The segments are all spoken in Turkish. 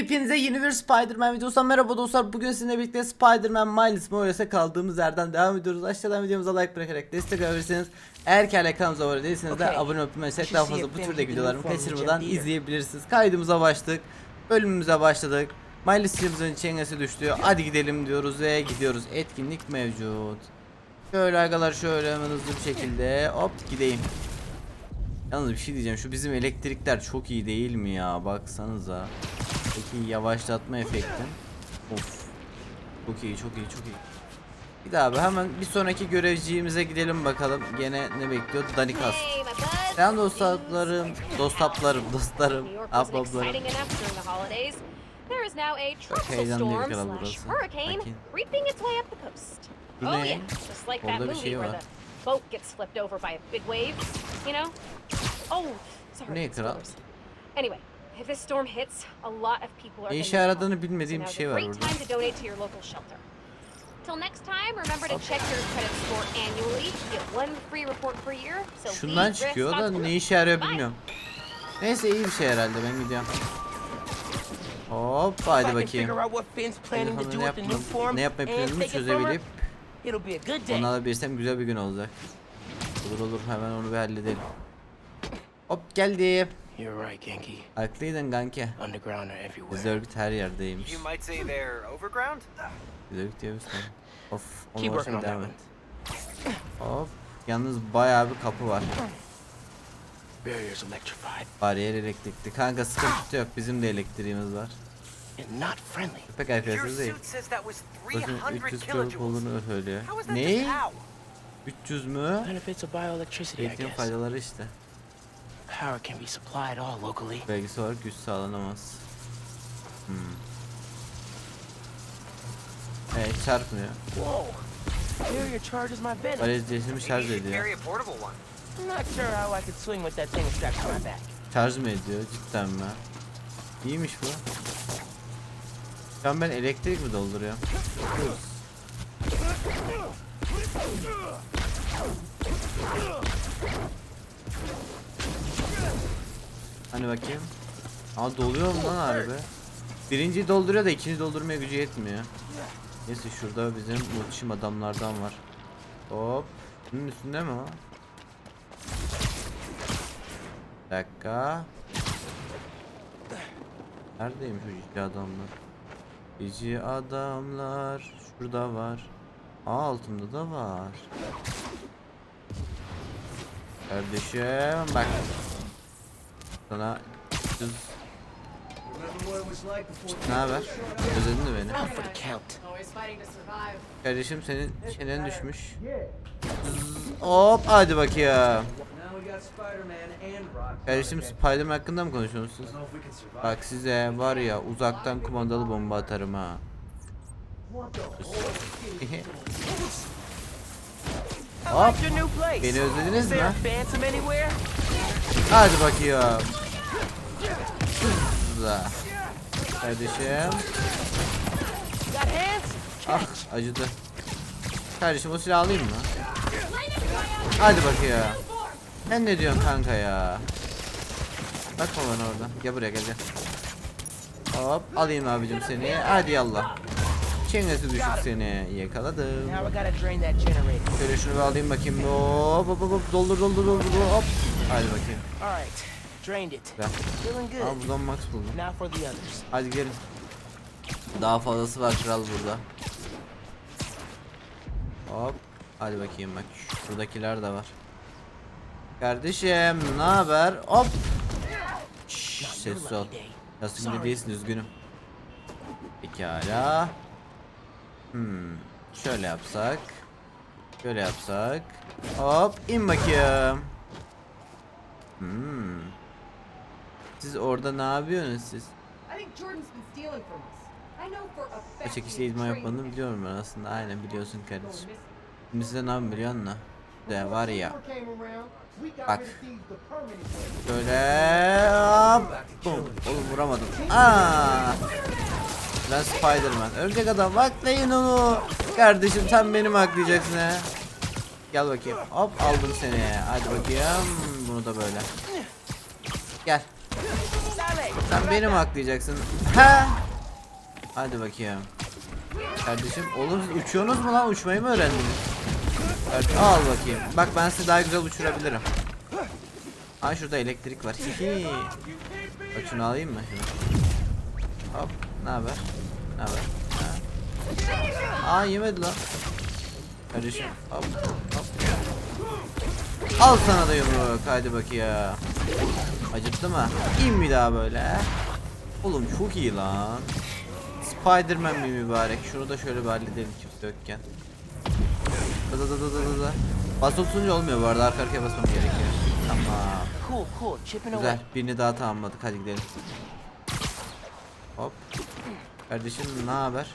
Hepinize yeni bir Spider-Man videosundan merhaba dostlar. Bugün sizinle birlikte Spider-Man Miles Morales'e kaldığımız yerden devam ediyoruz. Aşağıdan videomuza like bırakarak destek alabilirsiniz. Eğer ki hala kanalımıza abone değilseniz de Okay. abone olup Şu daha fazla bu CF'den türde bir videolarımı kaçırmadan izleyebilirsiniz. Kaydımıza başladık. Bölümümüze başladık. Miles Sims'in çengesi düştü. Hadi gidelim diyoruz ve gidiyoruz. Etkinlik mevcut. Şöyle arkadaşlar şöyle hemen hızlı bir şekilde hop gideyim. Yalnız bir şey diyeceğim şu bizim elektrikler çok iyi değil mi ya baksanıza. Peki yavaşlatma efekti. Of. Çok iyi çok iyi çok iyi. Bir daha abi hemen bir sonraki görevciğimize gidelim bakalım. Gene ne bekliyor? Danikas. Selam dostlarım, dostaplarım, dostlarım, ablalarım. tropical heyecanlı bir kral burası. coast. Bu Oh ne? that Orada bir şey var. boat gets flipped over by a big wave, you know? Oh, sorry. ne kral? Anyway, if this storm hits, a lot of people are Ne işe yaradığını bilmediğim bir şey var great burada. time to donate to your local shelter. Till next time, remember to check your credit score annually. Get one free report per year. So Şundan çıkıyor da ne işe yarıyor bilmiyorum. Neyse iyi bir şey herhalde ben gidiyorum. Hop hadi bakayım. do ne, yapmayı her, çözebilip it'll be a good day. onu alabilirsem güzel bir gün olacak. Olur olur hemen onu bir halledelim. Hop geldi. You're right, Genki. Haklıydın kanki. Underground are everywhere. Biz örgüt her yerdeymiş. You might say they're overground? Biz örgüt diyoruz. Of onu Keep working on devam et. Hop. Yalnız bayağı bir kapı var. Barriers electrified Bariyer elektrikli. Kanka sıkıntı yok. Bizim de elektriğimiz var. and not friendly. Köpek Your arkadaşlar değil. suit says that was Bakın 300 300 kiloluk kilojoules. olduğunu söylüyor. How is that Ne? Just how? 300 mü? Benefits of bioelectricity, I Elektriğin guess. faydaları işte. Power can be supplied all locally. Belgesi olarak güç sağlanamaz. Hmm. Evet çarpmıyor. Whoa! Barrier charges my venom. Bariyeri değişimi şarj you ediyor. carry a portable one. I'm not sure how I could swing with that thing strapped to my back. Şarj mı ediyor cidden mi? İyiymiş bu. Şu an ben elektrik mi dolduruyorum? Bakıyoruz. Hani bakayım. Aa doluyor mu lan harbi? Birinciyi dolduruyor da ikinci doldurmaya gücü yetmiyor. Neyse şurada bizim muhteşem adamlardan var. Hop. Bunun üstünde mi o? Dakika. Neredeymiş o cici adamlar? Cici adamlar şurada var. Aa altımda da var. Kardeşim bak. Sana düz. Ne haber? Özledin mi beni? Out for the count. Kardeşim senin çenen düşmüş. Hop hadi bakayım. Kardeşim Spiderman hakkında mı konuşuyorsunuz? Bak size var ya uzaktan kumandalı bomba atarım ha. Hop. Beni özlediniz Is mi? Hadi bakayım. Zza. Kardeşim. Ah acıdı. Kardeşim o silahı alayım mı? Hadi bakayım. Sen ne diyorsun kanka ya? Bakma bana oradan. Gel buraya gel gel. Hop alayım abicim seni. Hadi yallah. Çengesi düşük seni. Yakaladım. Şöyle şunu bir alayım bakayım. Hop hop hop doldur doldur doldur hop. Hadi bakayım. Drained it. Feeling good. buradan max buldum. Now for the others. Hadi gelin. Daha fazlası var kral burada. Hop. Hadi bakayım bak. Şuradakiler de var. Kardeşim ne haber? Hop. Şşş, sessiz ol. Nasıl değilsin üzgünüm. Pekala. Hmm. Şöyle yapsak. Şöyle yapsak. Hop in bakayım. Hmm. Siz orada ne yapıyorsunuz siz? O çekişte idman yapmadığını biliyorum ben aslında. Aynen biliyorsun kardeşim. Şimdi size ne yapayım biliyor musun? De var ya. Bak. Şöyle hop. Oğlum vuramadım. Aa. Ben Spiderman. Ölecek adam. Baklayın onu. Kardeşim sen beni mi haklayacaksın he? Gel bakayım. Hop aldım seni. Hadi bakayım. Bunu da böyle. Gel. Sen beni mi haklayacaksın? Ha? Hadi bakayım. Kardeşim oğlum siz uçuyorsunuz mu lan? Uçmayı mı öğrendiniz? Evet, al bakayım. Bak ben sizi daha güzel uçurabilirim. Aa şurada elektrik var. Hihi. Bak şunu alayım mı? Hop. Ne haber? Ne haber? Ha? Aa yemedi lan. Kardeşim. Hop. Hop. Al sana da yumruk. Hadi bak ya. Acıttı mı? İn bir daha böyle. Oğlum çok iyi lan. Spiderman mi mübarek? Şunu da şöyle bir halledelim kimse yokken. Da da da da da da tutunca olmuyor bu arada arka arkaya basmam gerekiyor. Tamam. Güzel. Birini daha tamamladık. Hadi gidelim. Hop. Kardeşim ne haber?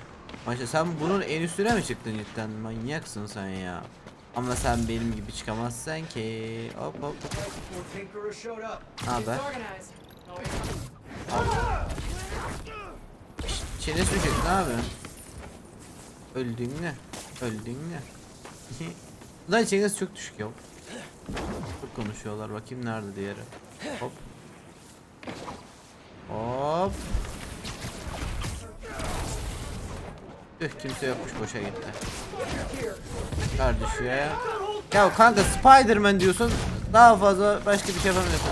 Maşa sen bunun en üstüne mi çıktın cidden? Manyaksın sen ya. Ama sen benim gibi çıkamazsın ki. Hop hop. Ne haber? Çene sürecek ne yapıyorsun? Öldün mü? Öldün mü? Bunların çenesi çok düşük ya. Çok konuşuyorlar. Bakayım nerede diğeri. Hop. Hop. Üh kimse yokmuş boşa gitti. Kardeş ya. Ya kanka Spiderman diyorsun daha fazla başka bir şey yapamıyorsun.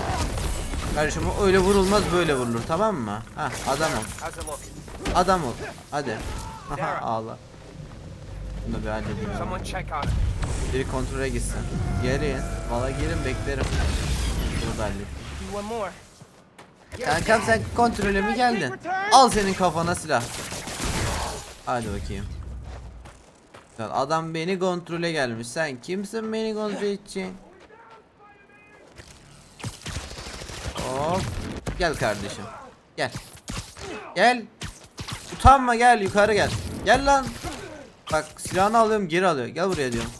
Kardeşim öyle vurulmaz böyle vurulur tamam mı? Hah adam ol. Adam ol. Hadi. Haha ağla. Bunu bir halledeyim. Biri kontrole gitsin. Gelin. Valla gelin beklerim. Bunu da halledeyim. Kankam sen kontrole mi geldin? Al senin kafana silah. Hadi bakayım. Lan Adam beni kontrole gelmiş. Sen kimsin beni kontrol edeceksin? Hop. Gel kardeşim. Gel. Gel. Utanma gel yukarı gel. Gel lan. Bak silahını alıyorum geri alıyor. Gel buraya diyorum.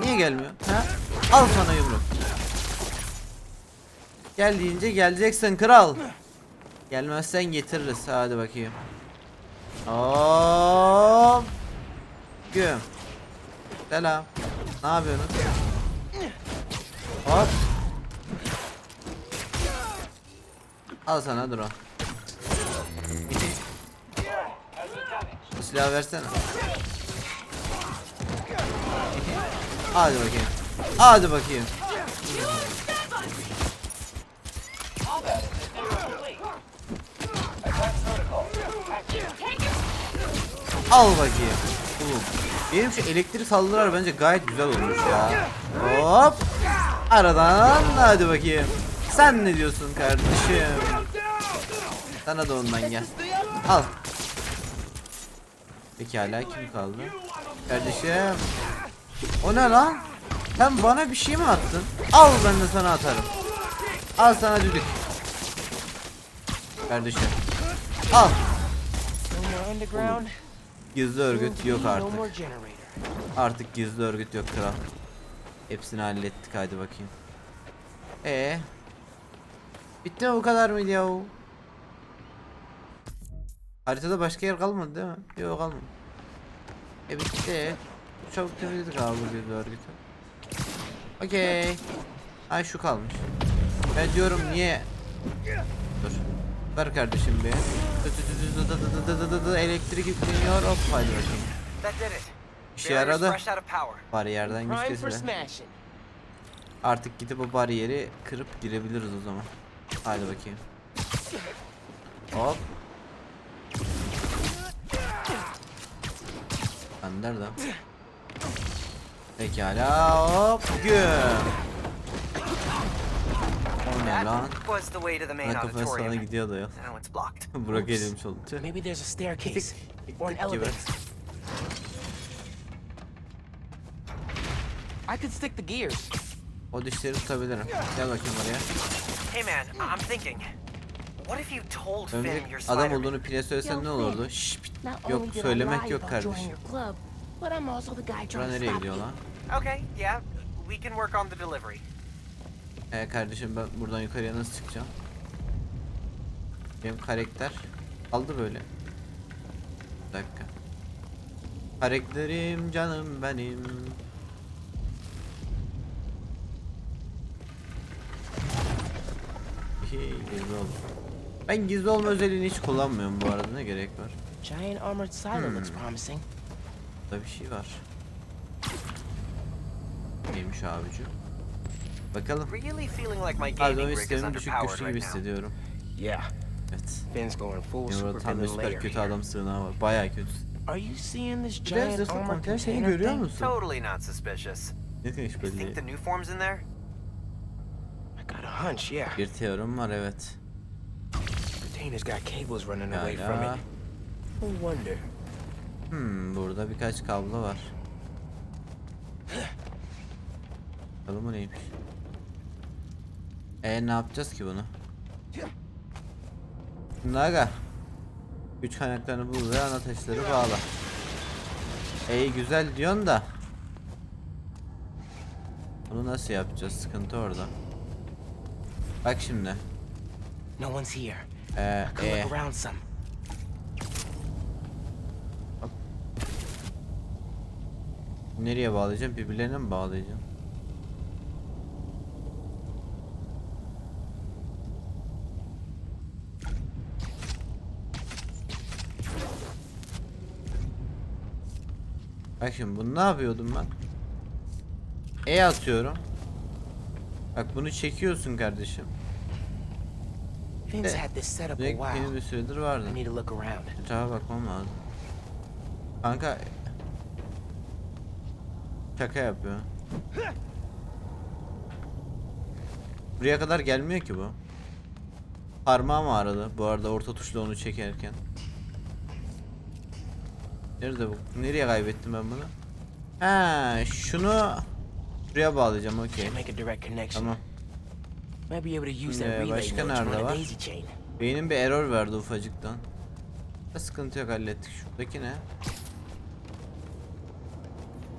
Niye gelmiyor? Ha? Al sana yumruk. Gel deyince geleceksin kral. Gelmezsen getiririz. Hadi bakayım. Hop. Güm. Selam. Ne yapıyorsunuz? Hop. Al sana drone. Bu silahı versene. Hadi bakayım. Hadi bakayım. Al bakayım. Oğlum. Benim şu elektrik saldırılar bence gayet güzel olmuş ya. Hop. Aradan hadi bakayım. Sen ne diyorsun kardeşim? Sana da ondan gel. Al. Peki hala kim kaldı? Kardeşim. O ne lan? Sen bana bir şey mi attın? Al ben de sana atarım. Al sana düdük. Kardeşim. Al. Gizli örgüt yok artık. Artık gizli örgüt yok kral. Hepsini hallettik hadi bakayım. Ee. Bitti mi bu kadar mıydı ya? Haritada başka yer kalmadı değil mi? Yok kalmadı. E bitti. Çabuk temizledik abi bu gizli örgütü. Okey. Ay şu kalmış. Ben diyorum niye? Ver kardeşim bir. Elektrik yükleniyor. Hop hadi bakayım. İşe yaradı. Bariyerden güç kesme. Artık gidip o bariyeri kırıp girebiliriz o zaman. Hadi bakayım. Hop. Ben nerede? Pekala hop güm ne lan? Ben kafaya sana gidiyordu ya. Burak eğlenmiş olunca. Maybe there's a staircase or an elevator. I could stick the gears. O dişleri tutabilirim. Gel bakayım oraya. Hey man, I'm thinking. What if you told Finn you're Adam olduğunu Pine söylesen ne olurdu? Şşş, yok söylemek yok kardeşim. Bura nereye gidiyor lan? Okay, yeah, we can work on the delivery. Ee kardeşim ben buradan yukarıya nasıl çıkacağım? Benim karakter kaldı böyle. Bir dakika. Karakterim canım benim. Gizli oldu. Ben gizli olma özelliğini hiç kullanmıyorum bu arada ne gerek var? Giant armored silo looks promising. Burada bir şey var. Neymiş abici? Bakalım. Really feeling like my Pardon istemin düşük güçlü gibi right now. hissediyorum. Yeah. Evet. Finn's going full super tam villain süper kötü adam sığınağı var. Bayağı kötü. Are you seeing this giant şeyini container görüyor thing? musun? Totally not suspicious. Ne demek You think the new form's in there? I got a hunch, yeah. Bir teorim var evet. Container's got cables running away from it. No wonder. Hmm, burada birkaç kablo var. Bakalım bu neymiş? E ne yapacağız ki bunu? Şimdi aga. Güç kaynaklarını bul ve ana taşları bağla. E güzel diyorsun da. Bunu nasıl yapacağız? Sıkıntı orada. Bak şimdi. No one's here. Ee, e, some. nereye bağlayacağım? Birbirlerine mi bağlayacağım? Bak şimdi bunu ne yapıyordum ben? E atıyorum. Bak bunu çekiyorsun kardeşim. Finn's Eh, had this set up a while. bir süredir vardı. I need to look around. Etrafa bakmam lazım. Kanka Şaka yapıyor. Buraya kadar gelmiyor ki bu. Parmağım ağrıdı bu arada orta tuşla onu çekerken. Nerede bu? Nereye kaybettim ben bunu? Ha, şunu buraya bağlayacağım okey. Tamam. Use Ee, başka nerede var? Beynim bir error verdi ufacıktan. Sıkıntı yok hallettik. Şuradaki ne?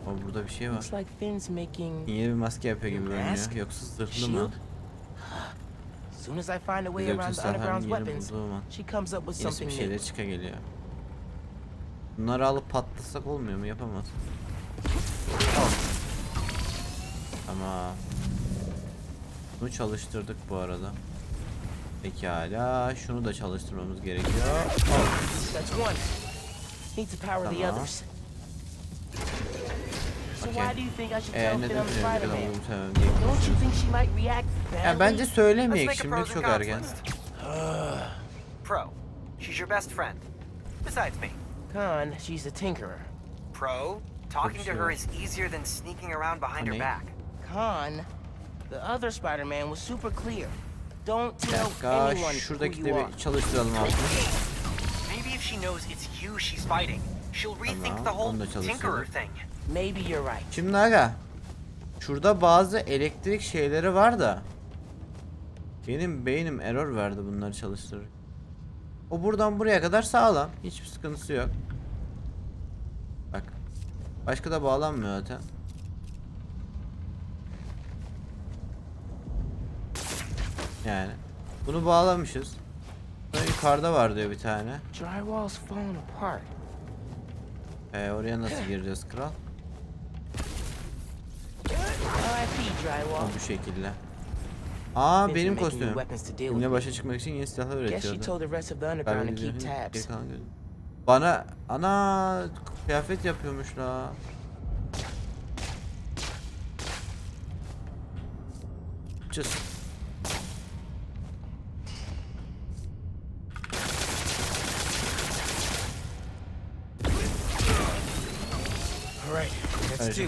O burada bir şey var. Yeni bir maske yapıyor gibi görünüyor. Yoksa zırhlı mı? Soon as I find a way around the Sahan'ın underground's weapons, she comes up with Yenisi bir something şeyler new. çıka geliyor. Bunları alıp patlasak olmuyor mu? Yapamaz. Tamam. Bunu çalıştırdık bu arada. Pekala. Şunu da çalıştırmamız gerekiyor. The Tamam. Okay. neden? Ya bence söylemeyek şimdi çok list. Pro. She's your best friend. Besides me. Con, she's a tinkerer. Pro. Talking to her is easier than sneaking around behind her back. Con, the other Spider-Man was super clear. Don't Bir tell dakika anyone who şuradaki you de are. bir çalıştıralım altını. Maybe if she knows it's you she's fighting, she'll rethink Tamam, the whole onu da çalıştırdık. tinkerer thing. Maybe you're right. Şimdi aga şurada bazı elektrik şeyleri var da benim beynim error verdi bunları çalıştırır. O buradan buraya kadar sağlam. Hiçbir sıkıntısı yok. Bak. Başka da bağlanmıyor zaten. Yani bunu bağlamışız. Sonra yukarıda var diyor bir tane. Ee, oraya nasıl gireceğiz kral? Ha, bu şekilde. Aa benim kostümüm. weapons to deal Benimle with. başa çıkmak için yeni silahlar Guess she üretiyordu. told the rest of the underground to Kaybedeceğim keep geri tabs. kalan gözüm. Bana ana kıyafet yapıyormuş la. Just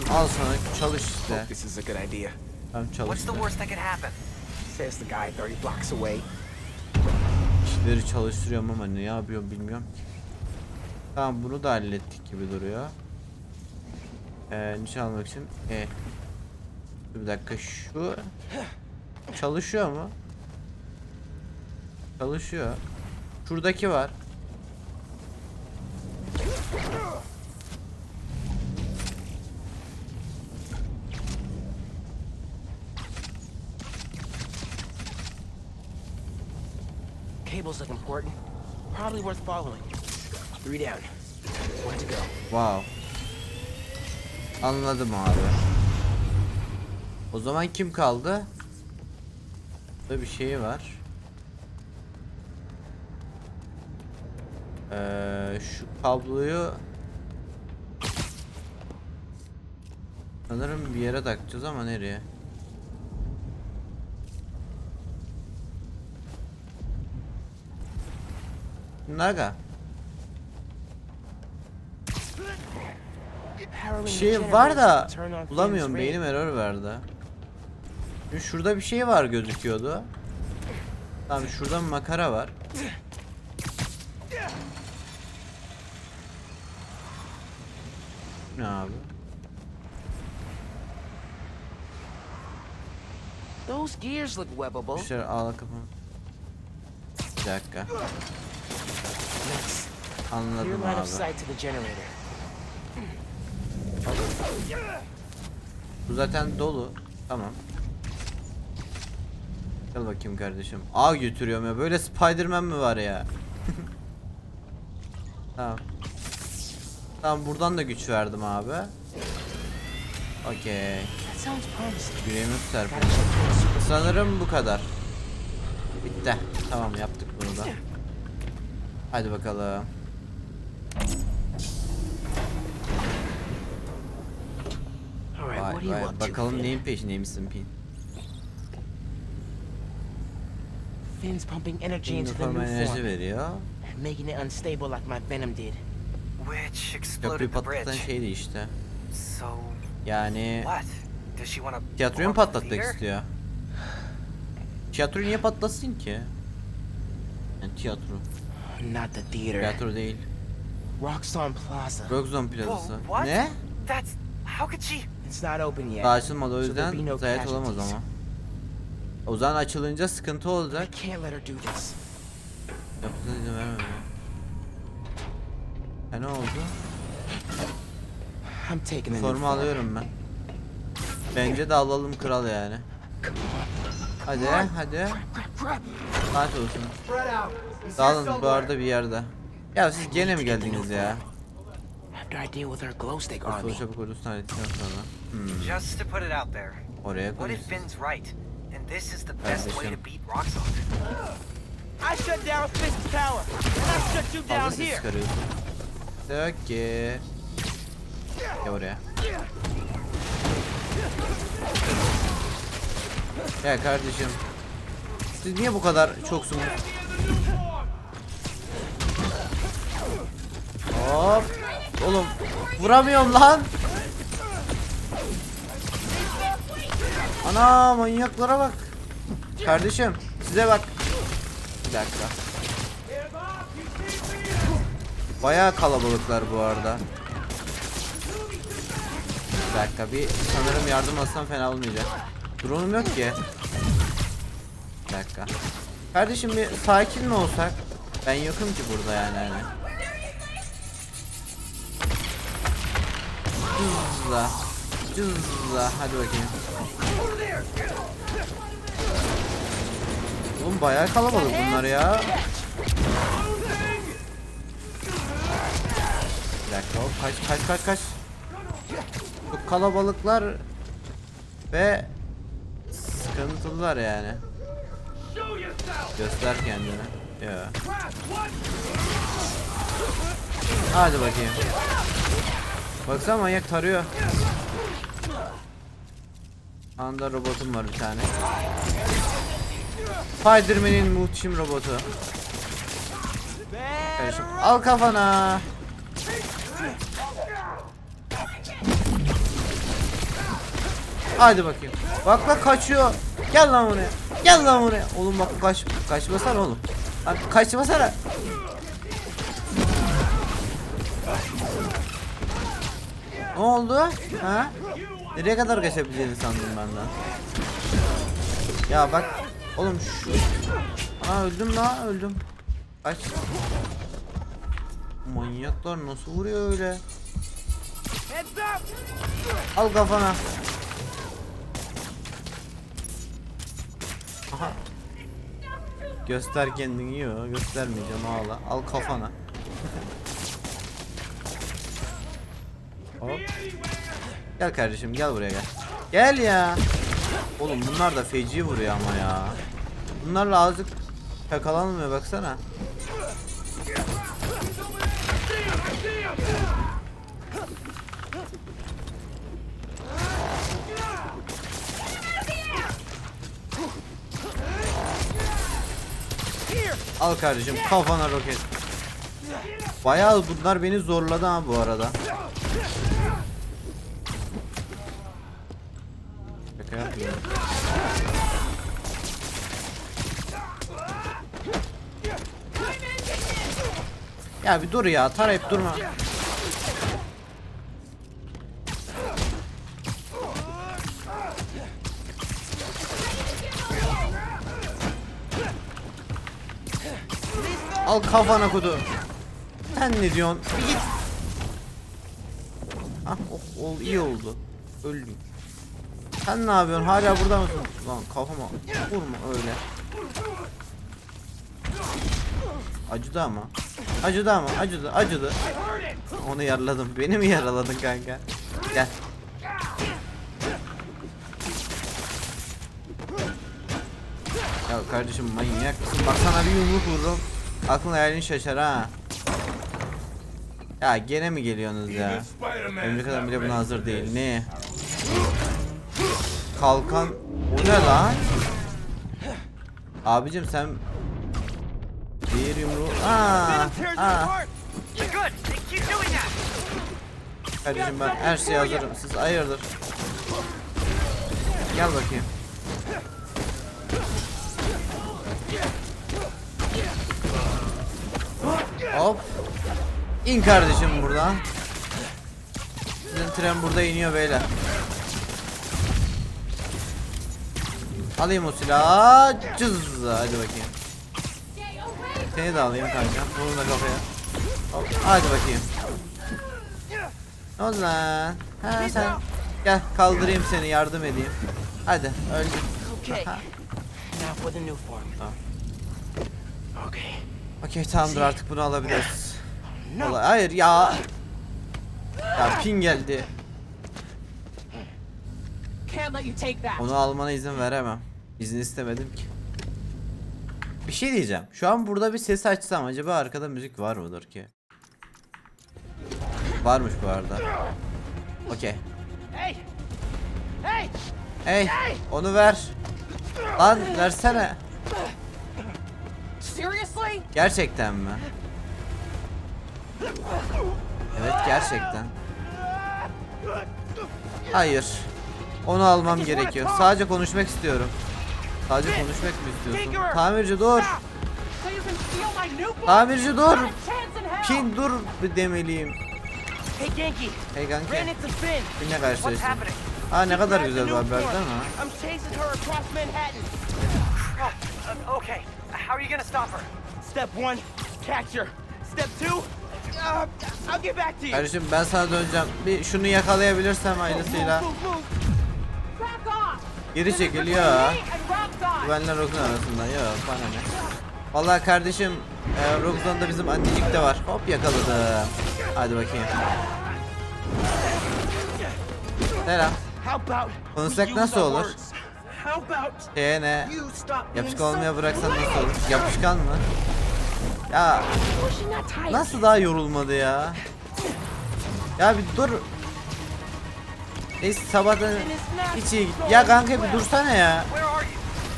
al sana çalış işte. Hope this is a good idea. Tamam What's çalış. the worst that could happen? Says the guy 30 blocks away. İşleri çalıştırıyorum ama ne yapıyorum bilmiyorum ki. Tamam bunu da hallettik gibi duruyor. Ee, nişan almak için e. Bir dakika şu çalışıyor mu? Çalışıyor. Şuradaki var. Cables look important. Probably worth following. Three down. One to go. Wow. Anladım abi. O zaman kim kaldı? Burada bir şey var. Ee, şu kabloyu sanırım bir yere takacağız ama nereye? Naga. Bir şey var da bulamıyorum beynim error verdi. Şimdi şurada bir şey var gözüküyordu. Tamam şurada makara var. Ne abi? Those gears look webbable. Bir dakika. Anladım abi. sight to the generator. Bu zaten dolu. Tamam. Gel bakayım kardeşim. A götürüyorum ya. Böyle Spiderman mi var ya? tamam. Tamam buradan da güç verdim abi. Okey. Yüreğimi super Sanırım bu kadar. Bitti. Tamam yaptık bunu da. Hadi bakalım. All right, what Vay do you vay. want to, Bakalım neyin peşindeymişsin Pin. Finn's pumping energy into the new enerji form, veriyor. making it unstable like my venom did. Which exploded the bridge. şeydi işte. So, Yani what? Does she want to tiyatroyu mu patlatmak istiyor? Tiyatroyu niye patlasın ki? Yani tiyatro. Not the theater. Tiyatro değil. Roxxon Plaza. Rockzone plazası. Whoa, what? Ne? That's how could she? It's not open yet. Daha açılmadı o So yüzden no zayiat olamaz casualties. ama. O zaman açılınca sıkıntı I olacak. can't let her do this. Yapısına izin vermem ya. Ha ne oldu? I'm taking Formu form. alıyorum ben. Bence de alalım kral yani. Hadi hadi. Saat olsun. Dağılın bu arada bir yerde. Ya siz gene mi geldiniz ya? Çabuk ordusunu hallettikten sonra. Hmm, Just to put it out there, oraya what if. Finn's right, and this is the best way to Kardeşim. beat Roxxon? I shut down Fisk's tower, and I shut you Fazla down ses here. çıkarıyorsun. Diyor ki... Gel oraya. Ya kardeşim. Siz niye bu kadar çoksunuz? Hop. Oğlum vuramıyorum lan. Ana manyaklara bak. Kardeşim size bak. Bir dakika. Bayağı kalabalıklar bu arada. Bir dakika bir sanırım yardım alsam fena olmayacak. Drone'um yok ki. Bir dakika. Kardeşim bir sakin mi olsak? Ben yokum ki burada yani hani. Cızla. Cızla. Hadi bakayım. Oğlum bayağı kalabalık bunlar ya. Bir dakika hop kaç kaç kaç kaç. Çok kalabalıklar ve sıkıntılılar yani. Göster kendini. Ya. Hadi bakayım. Baksana manyak tarıyor. Anda robotum var bir tane. Spiderman'in muhteşem robotu. Kardeşim al kafana. Hadi bakayım. Bak bak kaçıyor. Gel lan buraya. Gel lan buraya. Oğlum bak kaç kaçmasana oğlum. Lan kaçmasana. Ne oldu? Ha? Nereye kadar kaçabileceğini sandım benden. Ya bak oğlum şu Aa öldüm la öldüm. Kaç. Manyaklar nasıl vuruyor öyle? Al kafana. Aha. Göster kendini yok göstermeyeceğim ağla. Al kafana. Hop. Gel kardeşim gel buraya gel. Gel ya. Oğlum bunlar da feci vuruyor ama ya. Bunlarla azıcık yakalanmıyor baksana. Al kardeşim kafana roket. Bayağı bunlar beni zorladı ha bu arada. Şaka yapmıyorum. Ya bir dur ya tarayıp durma. Al kafana kudu. Sen ne diyorsun? Bir git. Ah oh, ol iyi oldu. Öldüm. Sen ne yapıyorsun? Hala burada mısın? Lan kafama vurma öyle. Acıdı ama. Acıdı ama acıdı acıdı. Onu yaraladım. Beni mi yaraladın kanka? Gel. Ya kardeşim manyak mısın? Bak sana bir yumruk vururum. Aklın hayalin şaşar ha. Ya gene mi geliyorsunuz ya? Örümcek adam bile buna hazır değil. Ne? Kalkan. O ne lan? Abicim sen bir yumruğu. Aa, aa. Kardeşim ben her şeye hazırım. Siz hayırdır? Gel bakayım. Hop. İn kardeşim buradan. Sizin tren burada iniyor beyler. Alayım o silahı. Cız. Hadi bakayım. Seni de alayım kanka. Bunu da kafaya. Hop. Hadi bakayım. Ne oldu lan? Ha sen gel kaldırayım seni yardım edeyim. Hadi öldü. Okay. Okey tamamdır artık bunu alabiliriz. Olay- Hayır ya. Ya pin geldi. Onu almana izin veremem. İzin istemedim ki. Bir şey diyeceğim. Şu an burada bir ses açsam acaba arkada müzik var mıdır ki? Varmış bu arada. Okey. Hey! Hey! Hey, onu ver. Lan versene. Seriously? Gerçekten mi? Evet gerçekten. Hayır. Onu almam gerekiyor. Sadece konuşmak istiyorum. Sadece konuşmak mı istiyorsun? Tamirci dur. Tamirci dur. Pin dur demeliyim. Hey, kanki. karşılaştım. happening? Aa ne kadar güzel haber değil mi? Manhattan. Uh, okay. How are you gonna stop her? Step one, her. Step two, uh, I'll get back to you. Kardeşim ben sana döneceğim. Bir şunu yakalayabilirsem ailesiyle. Geri çekil Between ya. me and Rockdog. Güvenler Rock'un arasında. Yok bana ne. Vallahi kardeşim e, Rock'dan bizim annecik de var. Hop yakaladım. Hadi bakayım. Selam. Konuşsak nasıl olur? Şeye ne? Yapışkan olmaya bıraksan nasıl olur? Yapışkan mı? Ya nasıl daha yorulmadı ya? Ya bir dur. Neyse sabahtan hiç iyi. Ya kanka bir dursana ya.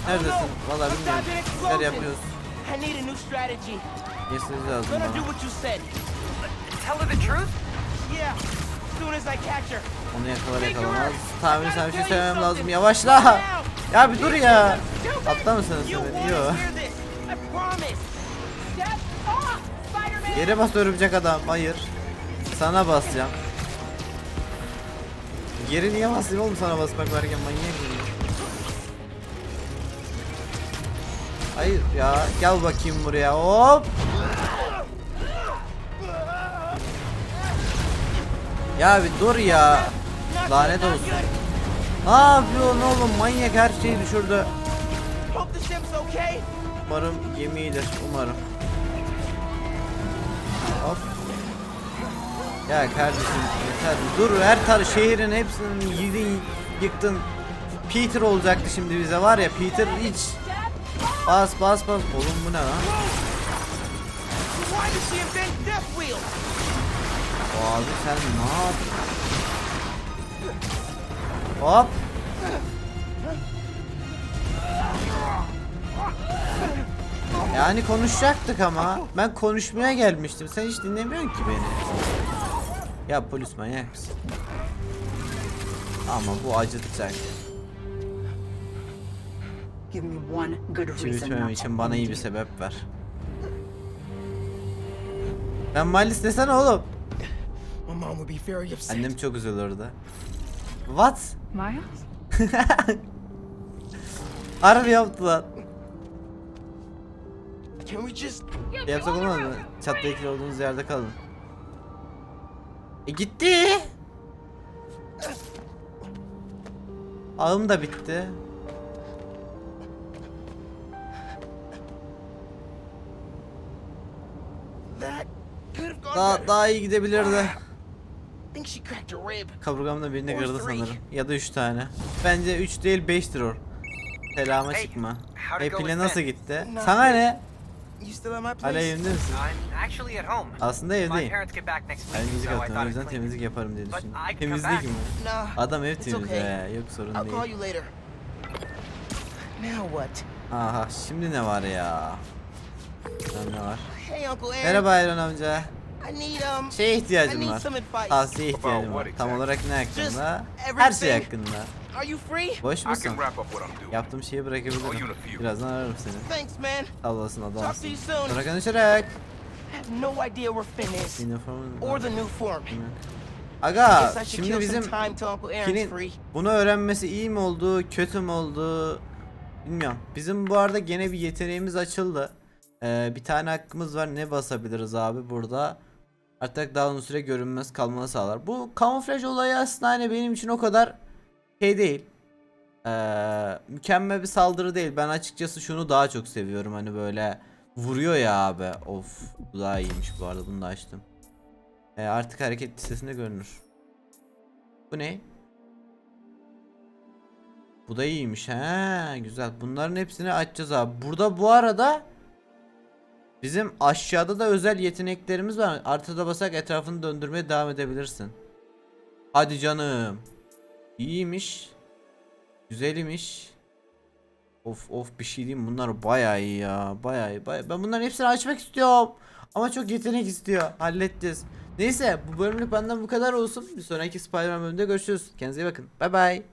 Neredesin? Vallahi bilmiyorum. Neler yapıyoruz? Geçmeniz lazım bana. what you said. Tell her the truth? Yeah. As soon as I catch her. Onu yakalar yakalamaz. Tahmin sana bir şey söylemem lazım. Yavaşla. Ya bir dur ya. Aptal mısınız You sen? won't Yok. Yere bas örümcek adam. Hayır. Sana basacağım. Geri niye basayım oğlum sana basmak varken manyak mıyım? Hayır ya gel bakayım buraya hop. Ya bir dur ya. Lanet olsun. Ne yapıyorsun oğlum manyak her şeyi düşürdü. Umarım gemidir umarım. Ya kardeşim yeter dur her tar şehrin hepsini yedin yıktın. Peter olacaktı şimdi bize var ya Peter hiç bas bas bas oğlum bu ne lan? Abi sen ne yaptın? Hop. Yani konuşacaktık ama ben konuşmaya gelmiştim. Sen hiç dinlemiyorsun ki beni. Ya polis manyak mısın? Ama bu acıtacak. Give me one good reason Çivitmem not için to bana iyi bir sebep ver. Ben Miles desene oğlum. Annem çok üzülürdü. What? Miles? Harbi yaptılar. Can we just... Yapsak olmaz mı? Çatla ikili olduğunuz yerde kalın. E gitti. Ağım da bitti. Daha daha iyi gidebilirdi. Kaburgamda birini kırdı sanırım. Ya da 3 tane. Bence 3 değil 5'tir o. Selama çıkma. E pile nasıl gitti? Sana ne? You still at my place? Hala evinde misin? I'm actually at home. Aslında My evdeyim. parents get back next Ben week, müzik so I atıyorum o thought yüzden I'd clean temizlik yaparım diye But düşündüm. I can come Temizlik back. mi? Nah. Adam ev it's temizliyor okay. ya. Yok sorun I'll call değil. you later. Now what? Aha şimdi ne var ya? Sen ne var? Hey, Uncle Aaron. Merhaba Iron amca. I need um. Şeye I ihtiyacım need var. some advice. Tavsiye ihtiyacım var. what Tam olarak ne Just hakkında? Her şey hakkında. Are you free? Boş musun? Yaptığım şeyi Oh, bırakabilirim. few. Birazdan ararım seni. Thanks, man. To adamsın. Sonra konuşarak. No idea where Finn is. Or the new form. Aga şimdi bizim free. bunu öğrenmesi iyi mi oldu, kötü mü oldu bilmiyorum. Bizim bu arada gene bir yeteneğimiz açıldı. Ee, bir tane hakkımız var. Ne basabiliriz abi burada? Artık daha uzun süre görünmez kalmanı sağlar. Bu kamuflaj olayı aslında hani benim için o kadar şey değil. Ee, mükemmel bir saldırı değil. Ben açıkçası şunu daha çok seviyorum. Hani böyle vuruyor ya abi. Of bu daha iyiymiş bu arada. Bunu da açtım. Ee, artık hareket listesinde görünür. Bu ne? Bu da iyiymiş. He, güzel. Bunların hepsini açacağız abi. Burada bu arada bizim aşağıda da özel yeteneklerimiz var. Artıda basak etrafını döndürmeye devam edebilirsin. Hadi canım. İyiymiş. Güzelmiş. Of of bir şey diyeyim bunlar bayağı iyi ya. Bayağı iyi. Bayağı... Ben bunların hepsini açmak istiyorum. Ama çok yetenek istiyor. Halledeceğiz. Neyse bu bölümlük benden bu kadar olsun. Bir sonraki Spider-Man bölümünde görüşürüz. Kendinize iyi bakın. Bay bay.